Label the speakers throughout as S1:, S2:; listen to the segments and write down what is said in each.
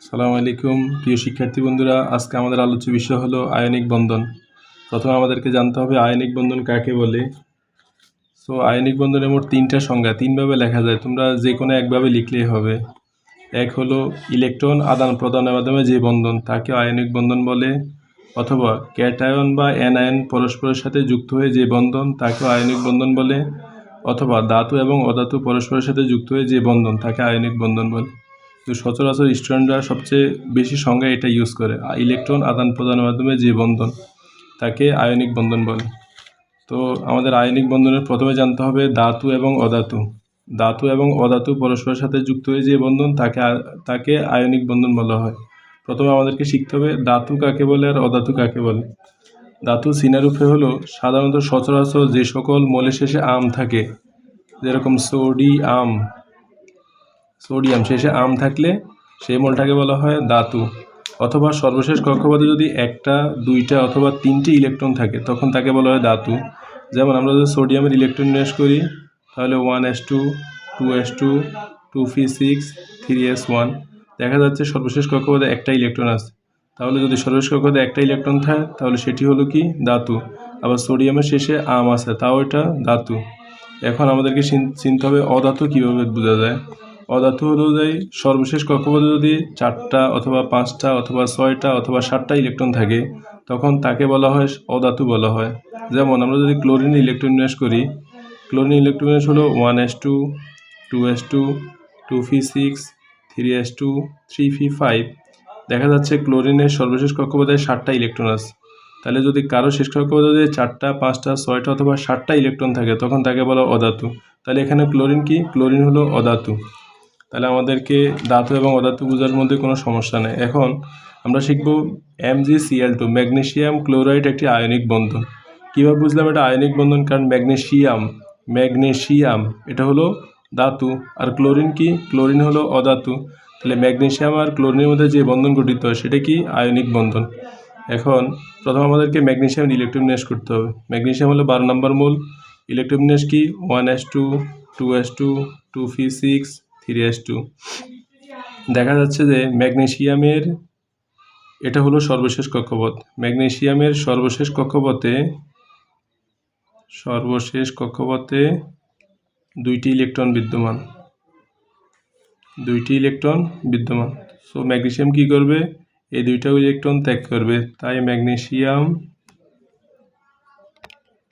S1: সালাম আলাইকুম, প্রিয় শিক্ষার্থী বন্ধুরা। আজকে আমাদের আলোচ্য বিষয় হলো আয়নিক বন্ধন। প্রথমে আমাদেরকে জানতে হবে আয়নিক বন্ধন কাকে বলে। সো আয়নিক বন্ধনের মোট তিনটা সংজ্ঞা, তিনভাবে লেখা যায়। তোমরা যে কোনো একভাবে লিখলেই হবে। এক হলো ইলেকট্রন আদান প্রদানের মাধ্যমে যে বন্ধন, তাকে আয়নিক বন্ধন বলে। অথবা ক্যাটায়ন বা অ্যানায়ন পরস্পরের সাথে যুক্ত হয়ে যে বন্ধন তাকে আয়নিক বন্ধন বলে। অথবা ধাতু এবং অধাতু পরস্পরের সাথে যুক্ত হয়ে যে বন্ধন, তাকে আয়নিক বন্ধন বলে। তো সচরাচর স্টুডেন্টরা সবচেয়ে বেশি সংজ্ঞা এটা ইউজ করে। ইলেকট্রন আদান প্রদানের মাধ্যমে যে বন্ধন, তাকে আয়নিক বন্ধন বলে। তো আমাদের আয়নিক বন্ধনের প্রথমে জানতে হবে ধাতু এবং অধাতু। ধাতু এবং অধাতু পরস্পরের সাথে যুক্ত হয়ে যে বন্ধন, তাকে তাকে আয়নিক বন্ধন বলা হয়। প্রথমে আমাদেরকে শিখতে হবে ধাতু কাকে বলে আর অধাতু কাকে বলে। ধাতু সিনারূপে হলো সাধারণত সচরাচর যে সকল মৌলের শেষে আম থাকে, যেরকম সোডিয়াম সোডিয়াম, শেষে আম থাকলে সেই মলটাকে বলা হয় ধাতু। অথবা সর্বশেষ কক্ষপথে যদি একটা, দুইটা অথবা তিনটি ইলেকট্রন থাকে, তখন তাকে বলা হয় ধাতু। যেমন আমরা যদি সোডিয়ামের ইলেকট্রন নিয়ে করি, তাহলে one S two two S two two P six, three S one. দেখা যাচ্ছে সর্বশেষ কক্ষপথে একটা ইলেকট্রন আছে। তাহলে যদি সর্বশেষ কক্ষপথে একটা ইলেকট্রন থাকে, তাহলে সেটি হলো কি? ধাতু। আবার সোডিয়ামের শেষে আম আছে, তাও এটা ধাতু। এখন আমাদেরকে চিন- চিনতে হবে অধাতু কীভাবে বোঝা যায়? অধাতু হলো যে সর্বশেষ কক্ষপথে যদি চারটা অথবা পাঁচটা অথবা ছয়টা অথবা সাতটা ইলেকট্রন থাকে, তখন তাকে বলা হয় অধাতু বলা হয়। যেমন আমরা যদি ক্লোরিন ইলেকট্রন বিন্যাস করি, ক্লোরিন ইলেকট্রন বিন্যাস হলো one S two two S two two P six, three S two, three P five. দেখা যাচ্ছে ক্লোরিনের সর্বশেষ কক্ষপথে সাতটা ইলেকট্রন আছে। তাহলে যদি কারও শেষ কক্ষপথে যদি চারটা, পাঁচটা, ছয়টা অথবা সাতটা ইলেকট্রন থাকে, তখন তাকে বলা অধাতু। তাহলে এখানে ক্লোরিন কি? ক্লোরিন হলো অধাতু। তাহলে আমাদেরকে ধাতু এবং অধাতু বোঝার মধ্যে কোনো সমস্যা নেই। এখন আমরা শিখব এমজিসিএল টু ম্যাগনেশিয়াম ক্লোরাইড একটি আয়নিক বন্ধন। কীভাবে বুঝলাম এটা আয়নিক বন্ধন? কারণ ম্যাগনেসিয়াম ম্যাগনেশিয়াম এটা হলো ধাতু আর ক্লোরিন কি? ক্লোরিন হলো অধাতু। তাহলে ম্যাগনেশিয়াম আর ক্লোরিনের মধ্যে যে বন্ধন গঠিত হয়, সেটা কি? আয়নিক বন্ধন। এখন প্রথম আমাদেরকে ম্যাগনেশিয়াম ইলেকট্রোমিনেস করতে হবে। ম্যাগনেশিয়াম হলো বারো নম্বর মূল। ইলেকট্রোমিনেস কি? One S two two S two two P six three S two দেখা যাচ্ছে যে ম্যাগনেসিয়ামের এটা হলো সর্বশেষ কক্ষপথ। ম্যাগনেসিয়ামের সর্বশেষ কক্ষপথে সর্বশেষ কক্ষপথে দুইটি ইলেকট্রন বিদ্যমান। দুইটি ইলেকট্রন বিদ্যমান। সো ম্যাগনেসিয়াম কি করবে? এই দুইটা ইলেকট্রন ত্যাগ করবে। তাই ম্যাগনেসিয়াম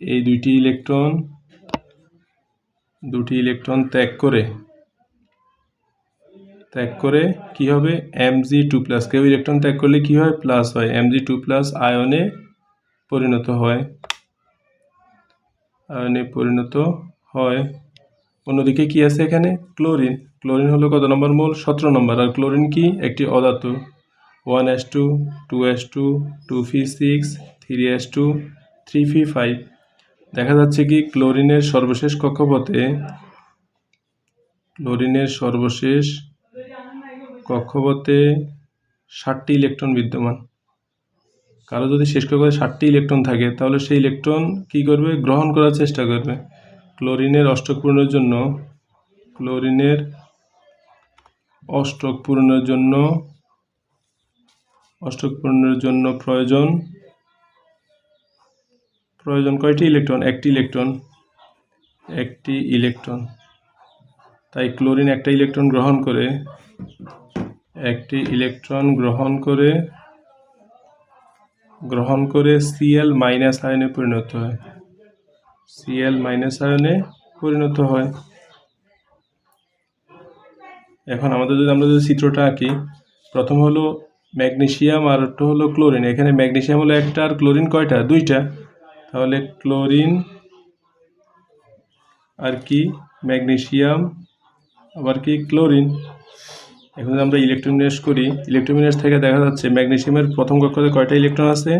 S1: এই দুইটি ইলেকট্রন, দুটি ইলেকট্রন ত্যাগ করে ত্যাগ করে কি হবে? এম জি টু প্লাস কেউ ইলেকট্রন ত্যাগ করলে কি হয়? প্লাস হয়। এম জি টু প্লাস আয়নে পরিণত হয়। আয়নে পরিণত হয়। অন্যদিকে কি আছে এখানে? ক্লোরিন ক্লোরিন হলো কত নম্বর মোল? সতেরো নম্বর। আর ক্লোরিন কি? একটি অধাতু। One S two two S two two P six three S two three P five দেখা যাচ্ছে কি ক্লোরিনের সর্বশেষ কক্ষপথে ক্লোরিনের সর্বশেষ কক্ষপথে ষাটটি ইলেকট্রন বিদ্যমান। কারও যদি শেষ কক্ষপথে ষাটটি ইলেকট্রন থাকে, তাহলে সেই ইলেকট্রন কি করবে? গ্রহণ করার চেষ্টা করবে। ক্লোরিনের অষ্টক পূরণের জন্য, ক্লোরিনের অষ্টক পূরণের জন্য, অষ্টক পূরণের জন্য প্রয়োজন প্রয়োজন কয়টি ইলেকট্রন? একটি ইলেকট্রন। একটি ইলেকট্রন। তাই ক্লোরিন একটা ইলেকট্রন গ্রহণ করে একটি ইলেকট্রন গ্রহণ করে গ্রহণ করে সিএল মাইনাস আয়নে পরিণত হয়। সিএল মাইনাস আয়নে পরিণত হয়। এখন আমাদের যদি, আমরা যদি চিত্রটা আঁকি, প্রথম হলো ম্যাগনেশিয়াম আর একটা হলো ক্লোরিন। এখানে ম্যাগনেশিয়াম হলো একটা আর ক্লোরিন কয়টা? দুইটা। তাহলে ক্লোরিন আর কি? ম্যাগনেশিয়াম আবার কি? ক্লোরিন। এখন আমরা ইলেকট্রোমিনেস করি ইলেকট্রোমিনেস থেকে দেখা যাচ্ছে ম্যাগনেশিয়ামের প্রথম কক্ষপথে কয়টা ইলেকট্রন আছে?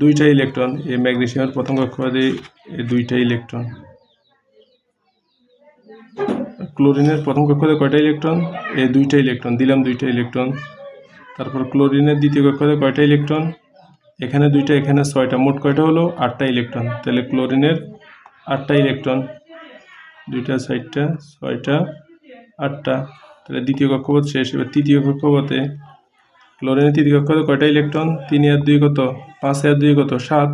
S1: দুইটা ইলেকট্রন এই ম্যাগনেশিয়ামের প্রথম কক্ষপথে দুইটা ইলেকট্রন ক্লোরিনের প্রথম কক্ষপথে কয়টা ইলেকট্রন এই দুইটা ইলেকট্রন দিলাম দুইটা ইলেকট্রন তারপর ক্লোরিনের দ্বিতীয় কক্ষপথে কয়টা ইলেকট্রন এখানে দুইটা, এখানে ছয়টা। মোট কয়টা হলো? আটটা ইলেকট্রন তাহলে ক্লোরিনের আটটা ইলেকট্রন দুইটা, চারটা, ছয়টা, আটটা। তাহলে দ্বিতীয় কক্ষপথ শেষ। এবার তৃতীয় কক্ষপথে ক্লোরিনের তৃতীয় কক্ষপথে কয়টা ইলেকট্রন? তিন আর দুই কত? পাঁচ আর দুই কত? সাত।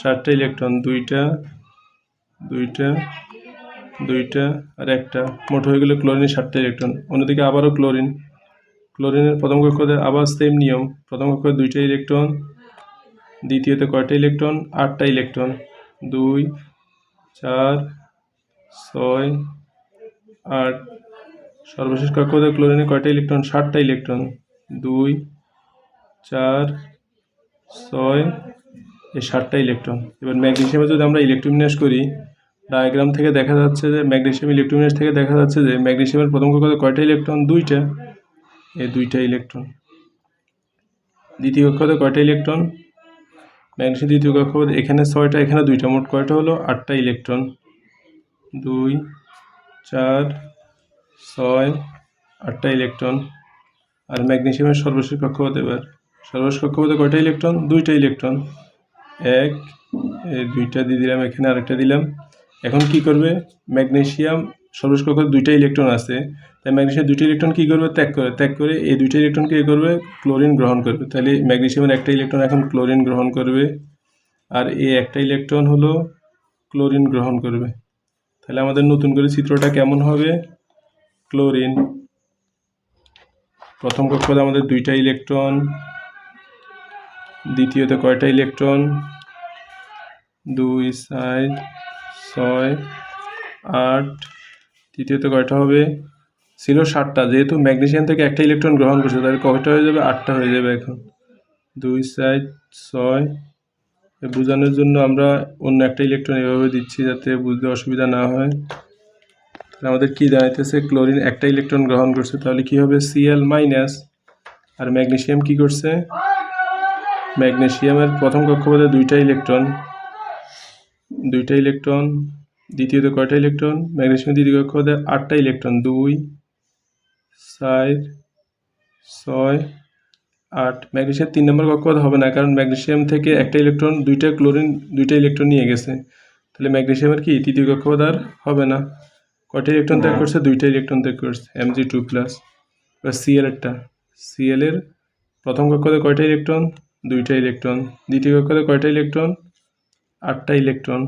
S1: সাতটা ইলেকট্রন, দুইটা দুইটা দুইটা আর একটা। মোট হয়ে গেলে ক্লোরিনের সাতটা ইলেকট্রন। অন্যদিকে আবারও ক্লোরিন। ক্লোরিনের প্রথম কক্ষপথে আবার সেম নিয়ম। প্রথম কক্ষপথে দুইটা ইলেকট্রন, দ্বিতীয়তে কয়টা ইলেকট্রন? আটটা ইলেকট্রন। দুই, চার, ছয়, আট সর্বশেষ কক্ষপথে ক্লোরিনে কয়টা ইলেকট্রন? ষাটটা ইলেকট্রন। দুই, চার, ছয়, এই ষাটটা ইলেকট্রন। এবার ম্যাগনেসিয়ামে যদি আমরা ইলেকট্রোমিনাস করি, ডায়াগ্রাম থেকে দেখা যাচ্ছে যে ম্যাগনেসিয়াম ইলেকট্রোমিনাস থেকে দেখা যাচ্ছে যে ম্যাগনেসিয়ামের প্রথম কক্ষপথে কয়টা ইলেকট্রন? দুইটা। এই দুইটা ইলেকট্রন। দ্বিতীয় কক্ষপথে কয়টা ইলেকট্রন? ম্যাগনেসিয়াম দ্বিতীয় কক্ষপথে এখানে ছয়টা, এখানে দুইটা। মোট কয়টা হলো? আটটা ইলেকট্রন। দুই, চার ছয় আটটা ইলেকট্রন আর ম্যাগনেশিয়ামের সর্বশেষ কক্ষপথে এবার। সর্বশেষ কক্ষপথে কয়টা ইলেকট্রন? দুইটা ইলেকট্রন। এক দুইটা দিয়ে দিলাম, এখানে আরেকটা দিলাম। এখন কি করবে? ম্যাগনেশিয়াম, সর্বশেষ কক্ষপথে দুইটা ইলেকট্রন আছে। তাই ম্যাগনেশিয়াম দুইটা ইলেকট্রন কী করবে? ত্যাগ করে ত্যাগ করে এই দুইটা ইলেকট্রনকে কী করবে? ক্লোরিন গ্রহণ করবে। তাহলে ম্যাগনেশিয়ামের একটা ইলেকট্রন এখন ক্লোরিন গ্রহণ করবে। আর এই একটা ইলেকট্রন হলো ক্লোরিন গ্রহণ করবে। তাহলে আমাদের নতুন করে চিত্রটা কেমন হবে? ক্লোরিন। প্রথম কক্ষপথে আমাদের দুইটা ইলেকট্রন, দ্বিতীয়তে কয়টা ইলেকট্রন? দুই, চার, ছয়, আট, তৃতীয়তে কয়টা হবে? ছিল ষাটটা যেহেতু ম্যাগনেসিয়াম থেকে একটা ইলেকট্রন গ্রহণ করছে, তাহলে কয়টা হয়ে যাবে? আটটা হয়ে যাবে এখন। দুই, চার, ছয় বোঝানোর জন্য আমরা অন্য একটা ইলেকট্রন এভাবে দিচ্ছি যাতে বুঝতে অসুবিধা না হয়। তাহলে আমাদের কি দাঁড়াইতেছে? ক্লোরিন একটা ইলেকট্রন গ্রহণ করছে, তাহলে কি হবে? সিএল মাইনাস আর ম্যাগনেশিয়াম কি করছে? ম্যাগনেশিয়ামের প্রথম কক্ষপথে দুইটা ইলেকট্রন দুইটা ইলেকট্রন, দ্বিতীয়তে কয়টা ইলেকট্রন? ম্যাগনেসিয়ামের দ্বিতীয় কক্ষপথে আটটা ইলেকট্রন, দুই, চার, ছয়, আট। ম্যাগনেশিয়াম তিন নম্বর কক্ষপথ হবে না, কারণ ম্যাগনেশিয়াম থেকে একটা ইলেকট্রন, দুইটা ক্লোরিন, দুইটা ইলেকট্রন নিয়ে গেছে। তাহলে ম্যাগনেশিয়ামের কি? তৃতীয় কক্ষপথ আর হবে না। কয়টা ইলেকট্রন ত্যাগ করছে? দুইটা ইলেকট্রন ত্যাগ করছে। এম জি টু প্লাস এবার সিএল একটা। সিএলের প্রথম কক্ষতে কয়টা ইলেকট্রন দুইটা ইলেকট্রন দ্বিতীয় কক্ষতে কয়টা ইলেকট্রন আটটা ইলেকট্রন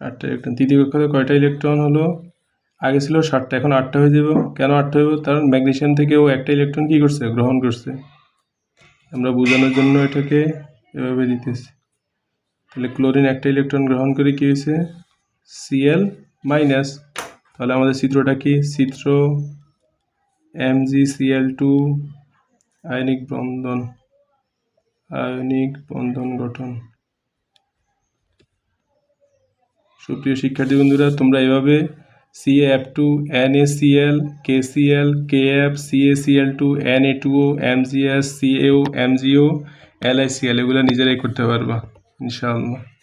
S1: আটটা ইলেকট্রন তৃতীয় কক্ষতে কয়টা ইলেকট্রন হলো? আগে ছিল ষাটটা এখন আটটা হয়ে যাবে। কেন আটটা হয়ে যাবে? কারণ ম্যাগনেশিয়াম থেকে ও একটা ইলেকট্রন কী করছে? গ্রহণ করছে। আমরা বোঝানোর জন্য এটাকে এভাবে দিতেছি। তাহলে ক্লোরিন একটা ইলেকট্রন গ্রহণ করে কী হয়েছে? সিএল মাইনাস তাহলে আমাদের চিত্রটা কি? চিত্র M G CL two ionic বন্ধন আয়নিক বন্ধন গঠন। সুপ্রিয় শিক্ষার্থী বন্ধুরা, তোমরা এভাবে CF two N A CL K CL K F CACL two N A two O M G S CAO M GO L I CL এগুলো নিজেরাই করতে পারবা। İnşallah.